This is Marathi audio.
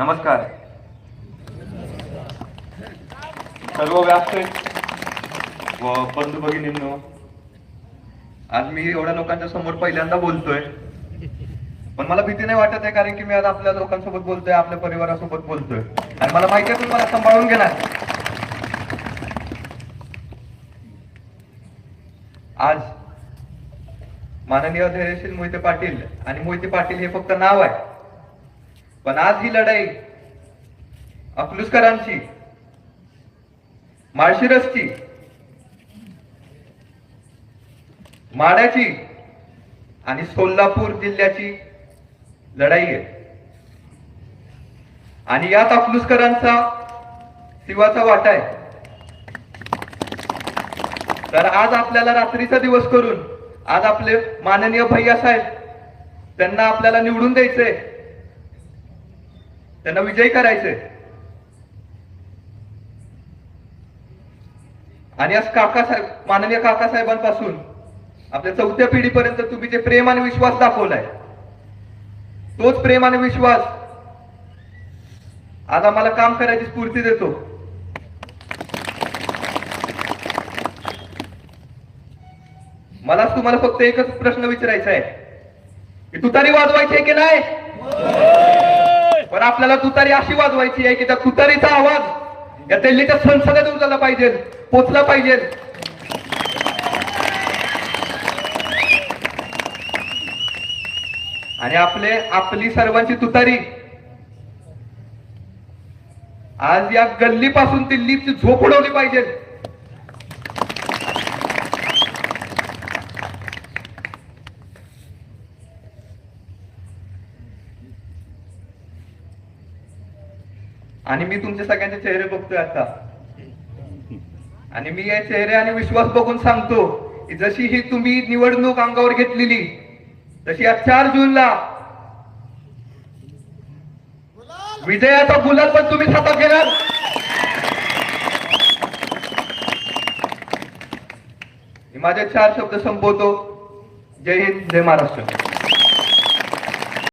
नमस्कार. सर्व व्यासपीठ व बंधू भगिनींनो आज मी एवढ्या लोकांच्या समोर पहिल्यांदा बोलतोय. पण मला भीती नाही वाटत आहे कारण की मी आज आपल्या लोकांसोबत बोलतोय आपल्या परिवारासोबत बोलतोय. आणि मला माहिती आहे तुम्ही मला सांभाळून घेणार. आज माननीय धैर्यशील मोहिते पाटील आणि मोहिते पाटील हे फक्त नाव आहे. पण आज ही लढाई अकलुसकरांची माळशिरसची माड्याची आणि सोलापूर जिल्ह्याची लढाई आहे. आणि यात अकलुसकरांचा शिवाचा वाटा आहे. तर आज आपल्याला रात्रीचा दिवस करून आज आपले माननीय भैया साहेब त्यांना आपल्याला निवडून द्यायचंय. त्यांना विजयी करायचंय. आणि आज काकासाहेब माननीय काकासाहेबांपासून आपल्या चौथ्या पिढीपर्यंत तुम्ही जे प्रेम आणि विश्वास दाखवलाय तोच प्रेम आणि विश्वास आज आम्हाला काम करायची स्फूर्ती देतो. मला तुम्हाला फक्त एकच प्रश्न विचारायचा आहे की तुतारी वाजवायची आहे की नाही? पण आपल्याला तुतारी अशी वाजवायची आहे की त्या तुतारीचा आवाज या दिल्लीच्या संसदेत उचलला पाहिजे पोचला पाहिजे. आणि आपले आपली सर्वांची तुतारी. आज या गल्लीपासून दिल्लीची झोप उडवली पाहिजे. आणि मी तुमचे सगळ्यांचे चेहरे बघतोय आता. आणि मी या चेहरे आणि विश्वास बघून सांगतो की जशी ही तुम्ही निवडणूक अंगावर घेतलेली तशी आज चार जूनला विजयाचा गुलाल पण तुम्ही हातात घेणार. मी माझे चार शब्द संपवतो. जय हिंद जय महाराष्ट्र.